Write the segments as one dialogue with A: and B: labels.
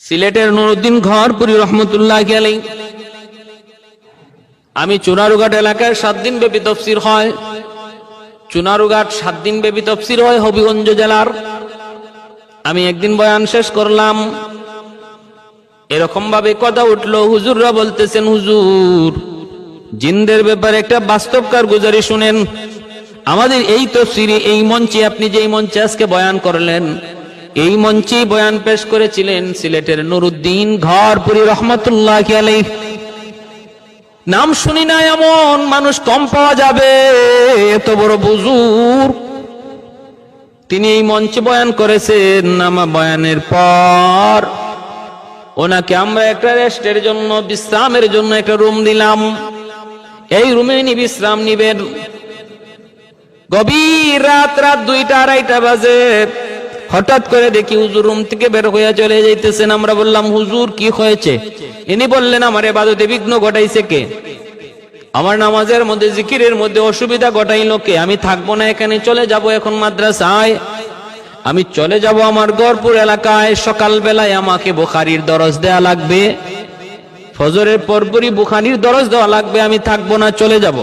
A: সিলেটের নুরুদ্দিন ঘরপুরি রহমতুল্লাহ আলাই আমি চুনারুঘাট এলাকায় সাত দিন ব্যাপী তফসির হয়। চুনারুঘাট সাত দিন ব্যাপী তফসির হয় হবিগঞ্জ জেলার। আমি একদিন বয়ান শেষ করলাম। এরকম ভাবে কথা উঠল, হুজুররা বলতেছেন, হুজুর, জিনদের ব্যাপারে একটা বাস্তব কারগুজারি শুনেন। আমাদের এই তফসিরে, এই মঞ্চে আপনি যেই মঞ্চে আজকে বয়ান করলেন এই মঞ্চেই বয়ান পেশ করেছিলেন সিলেটের নুরুদ্দিন ঘরপুরি রহমতুল্লাহ আলাই নাম শুনি না এমন মানুষ কম পাওয়া যাবে, এত বড় বুজুর। তিনি এই মঞ্চে বয়ান করেছেন আমার বয়ানের পর। ওনাকে আমরা একটা রেস্টের জন্য, বিশ্রামের জন্য একটা রুম দিলাম। এই রুমে নি বিশ্রাম নিবেন। গভীর রাত রাত দুইটা, আড়াইটা বাজে। হঠাৎ করে দেখি হুজুর রুম থেকে বের হইয়া চলে যাইতেছেন। আমরা বললাম, হুজুর, কি হয়েছে? ইনি বললেন, আমার এবাদতে বিঘ্ন ঘটাইছে কে? আমার নামাজের মধ্যে, জিকিরের মধ্যে অসুবিধা ঘটাইল কে? আমি থাকব না, এখানে চলে যাব এখন মাদ্রাসায়। আমি চলে যাব আমার গড়পুর এলাকায় সকাল বেলায় আমাকে বুখারির দরজ দেয়া লাগবে। ফজরের পরপরই বুখারির দরজ দেওয়া লাগবে, আমি থাকব না, চলে যাব।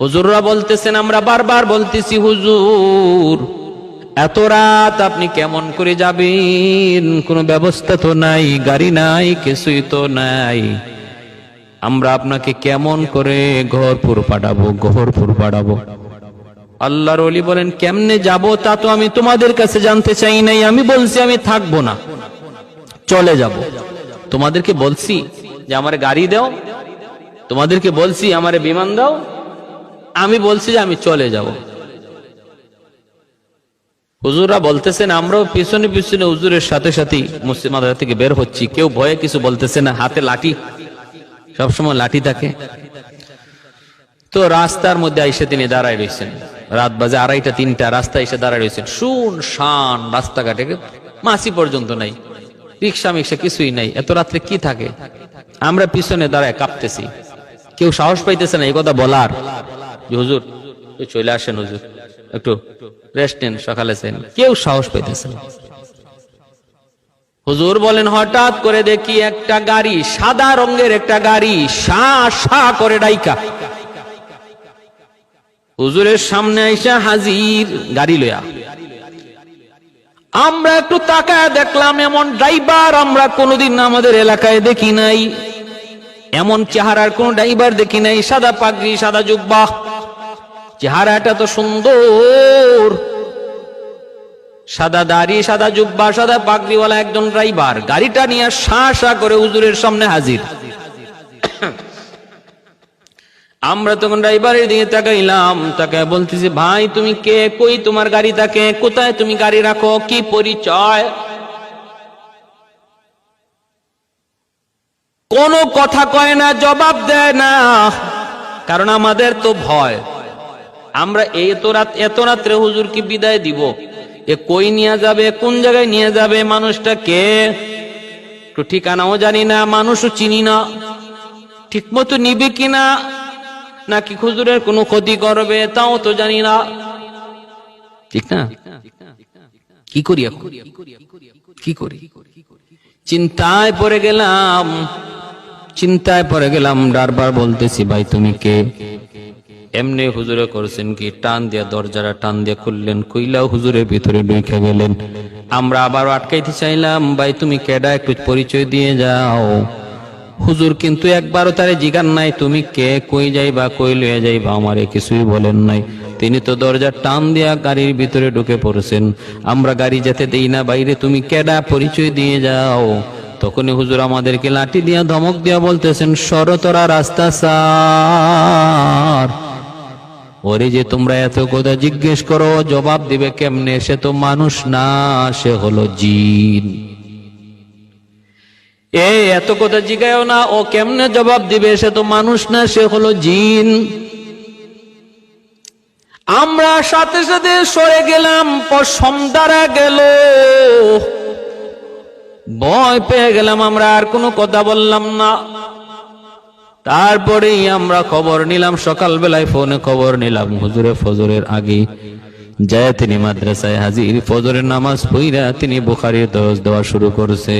A: হুজুররা বলতেছেন, আমরা বারবার বলতেছি, হুজুর এত রাত আপনি কেমন করে যাবেন? কোনো ব্যবস্থা তো নাই, গাড়ি নাই, কিছুই তো নাই। আমরা আপনাকে কেমন করে ঘরপুর পাঠাবো ঘরপুর পাঠাবো? আল্লাহর অলি বলেন, কেমনে যাব তা তো আমি তোমাদের কাছে জানতে চাই নাই, আমি বলছি আমি থাকব না। চলে যাব। তোমাদেরকে বলছি যে, আমার গাড়ি দাও। তোমাদেরকে বলছি, আমার বিমান দাও। আমি বলছি যে, আমি চলে যাব। হুজুরা বলতেছেন, আমরাও পিছনে পিছনে হুজুরের সাথে সাথে মুসলিম মাদ্রাসা থেকে বের হচ্ছি। কেউ ভয়ে কিছু বলতেছে না, হাতে লাঠি। সবসময় লাঠি থাকে। তো রাস্তার মধ্যে এসে তিনি দাঁড়ায় রয়েছেন রাত বাজে আড়াইটা, তিনটা রাস্তা এসে দাঁড়ায় রয়েছেন শুন শান, রাস্তাঘাটে মাসি পর্যন্ত নাই। রিক্সা মিক্সা কিছুই নাই। এত রাত্রে কি থাকে? আমরা পিছনে দাঁড়ায় কাঁপতেছি। কেউ সাহস পাইতেছে না এই কথা বলার। হুজুর চলে আসেন হুজুর। একটু রেস্ট নেন, সকালে চাইন কেউ সাহস পাইতেছে না। হুজুর বলেন, হঠাৎ করে দেখি একটা গাড়ি, সাদা রঙের একটা গাড়ি সা সা করে ডাইকা। হুজুরের সামনে আইসা হাজির, গাড়ি লয়া আমরা একটু তাকায় দেখলাম, এমন ড্রাইভার আমরা কোনোদিন আমাদের এলাকায় দেখি নাই। এমন চেহারার কোন ড্রাইভার দেখি নাই, সাদা পাগড়ি, সাদা জুব্বা। চেহারাটা তো সুন্দর। সাদা দাড়ি, সাদা জুব্বা, সাদা পাগড়িওয়ালা একজন ড্রাইভার। গাড়িটা নিয়ে শা শা করে হুজুরের সামনে হাজির। আমরা তখন ড্রাইভারের দিকে তাকাইলাম তাকে বলতেছি, ভাই, তুমি কে? কই তোমার গাড়ি থাকে কোথায় তুমি গাড়ি রাখো? কি পরিচয়? কোনো কথা কয় না, জবাব দেয় না। কারণ আমাদের তো ভয়। আমরা এত রাত, এত রাত্রে হুজুরকে বিদায় দিব। এ কই নিয়ে যাবে, কোন জায়গায় নিয়ে যাবে মানুষটা কে একটু ঠিকানাও জানি না, মানুষও চিনি না। ঠিক মতো নিবে কিনা নাকি খুজুরের কোনো ক্ষতি করবে, তাও তো জানি না। ঠিক না? কি করি এখন? কি করি? চিন্তায় পড়ে গেলাম, চিন্তায় পড়ে গেলাম, বারবার বলতেছি, ভাই, তুমি কে? এমনি হুজুরে করছেন কি? টান দিয়া দরজাটা টান দিয়ে খুললেন কইলাও হুজুরের ভিতরে ঢুকে গেলেন। আমরা আবার আটকাইতে চাইলাম, ভাই, তুমি কেডা? একটু পরিচয় দিয়ে যাও। হুজুর কিন্তু একবারও তারে জিগান নাই, তুমি কে? কই যাইবা? কই লইয়া আমারে কিছুই বলেন নাই। তিনি তো দরজা টান দিয়া গাড়ির ভিতরে ঢুকে পড়েছেন। আমরা গাড়ি যেতে দেই না বাইরে তুমি কেডা? পরিচয় দিয়ে যাও। তখনই হুজুর আমাদেরকে লাঠি দিয়া ধমক দিয়া বলতেছেন সরতরা রাস্তা সার ওরে যে তোমরা এত কথা জিজ্ঞেস করো, জবাব দিবে কেমনে? সে তো মানুষ না, সে হলো জিন। এ, এত কথা জিগায়ও না, ও কেমনে জবাব দিবে? সে তো মানুষ না, সে হলো জিন। আমরা সাথে সাথে সরে গেলাম পর সন্ধ্যারা গেল। ভয় পেয়ে গেলাম আমরা, আর কোনো কথা বললাম না। তারপরেই আমরা খবর নিলাম, সকালবেলায় ফোনে খবর নিলাম, হুজুরে ফজরের আগে যায় তিনি মাদ্রাসায় হাজির, ফজরের নামাজ পইরা তিনি বুখারির দরজ দেওয়া শুরু করছে।